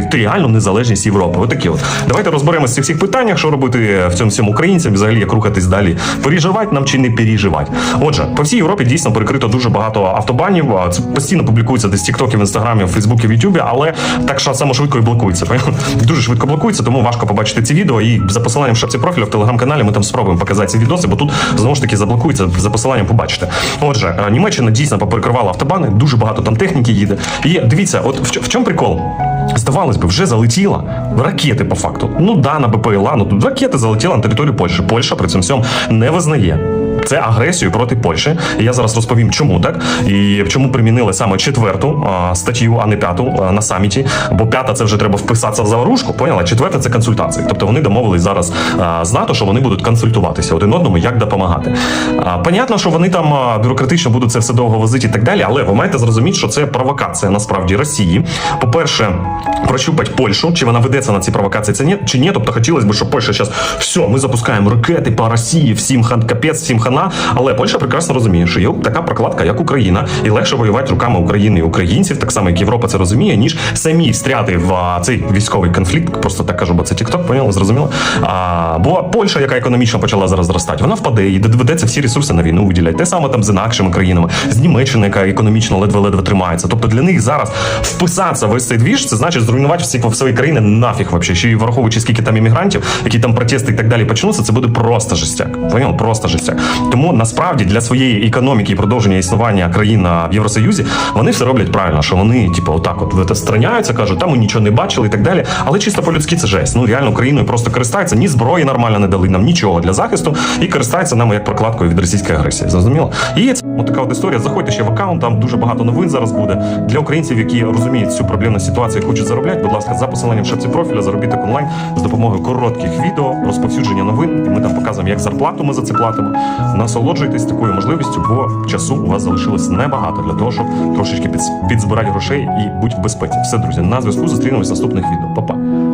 територіальну незалежність Європи. Отакі от. Давайте розберемося в цих всіх питаннях, що робити в цьому всьому українцям, взагалі як рухатись далі. Переживати нам чи не переживати. Отже, по всій Європі дійсно перекрито дуже багато автобанів. Це постійно публікується десь в Тіктокі, в інстаграмі, в Фейсбуці, в Ютубі, але так що само швидко і блокується. Дуже швидко блокується, тому важко побачити ці відео. І за посиланням шапці профілю в телеграм-каналі ми там спробуємо показати ці відоси, бо тут знову ж таки заблокується за посиланням. Побачите. Отже, е, Німеччина дійсно поперекривала автобани, дуже багато там техніки їде. І дивіться, от в чому прикол? Здавалось би, вже залетіла ракети по факту. Ну да, на БПЛА, ну ракети залетіла на територію Польщі. Польща при цьому всьому не визнає. Це агресію проти Польщі. І я зараз розповім, чому так і чому примінили саме четверту а, статтю, а не п'яту а, на саміті. Бо п'ята це вже треба вписатися в заварушку. Поняла? Четверта це консультації. Тобто вони домовились зараз а, з НАТО, що вони будуть консультуватися один одному, як допомагати. А, понятно, що вони там а, бюрократично будуть це все довго возити і так далі, але ви маєте зрозуміти, що це провокація насправді Росії. По-перше, прощупать Польщу, чи вона ведеться на ці провокації, це ні, чи ні. Тобто хотілося б, щоб Польща зараз все, ми запускаємо ракети по Росії, всім хан капець, всім хана. Але Польща прекрасно розуміє, що є така прокладка, як Україна, і легше воювати руками України і українців, так само як Європа це розуміє, ніж самі встряти в цей військовий конфлікт. Просто так кажу, бо це TikTok, поняли, зрозуміло. А, бо Польща, яка економічно почала зараз зростати, вона впаде і доведеться всі ресурси на війну виділяти. Те саме там з інакшими країнами, з Німеччини, яка економічно ледве-ледве тримається. Тобто для них зараз вписатися в ось цей двіж, це значить зруйнувати всі свої країни нафіг вообще. Ще й враховуючи скільки там іммігрантів, які там протести і так далі почнуться, це буде просто жестяк. Понял? Просто жестяк. Тому насправді для своєї економіки і продовження існування країн в Євросоюзі вони все роблять правильно, що вони, типу, отак, от страняються, кажуть, там ми нічого не бачили і так далі. Але чисто по-людськи це жесть. Ну реально Україною просто користаються, ні зброї нормально не дали нам нічого для захисту і користаються нами як прокладкою від російської агресії. Зрозуміло? І це от така от історія. Заходьте ще в аккаунт, там дуже багато новин зараз буде для українців, які розуміють цю проблемну ситуацію, і хочуть заробляти. Будь ласка, за посиланням шапці профіля заробіток онлайн з допомогою коротких відео, розповсюдження новин. І ми там показуємо, як зарплату ми за це платимо. Насолоджуйтесь такою можливістю, бо часу у вас залишилось небагато для того, щоб трошечки підзбирати грошей і бути в безпеці. Все, друзі, на зв'язку зустрінемось в наступних відео. Па-па.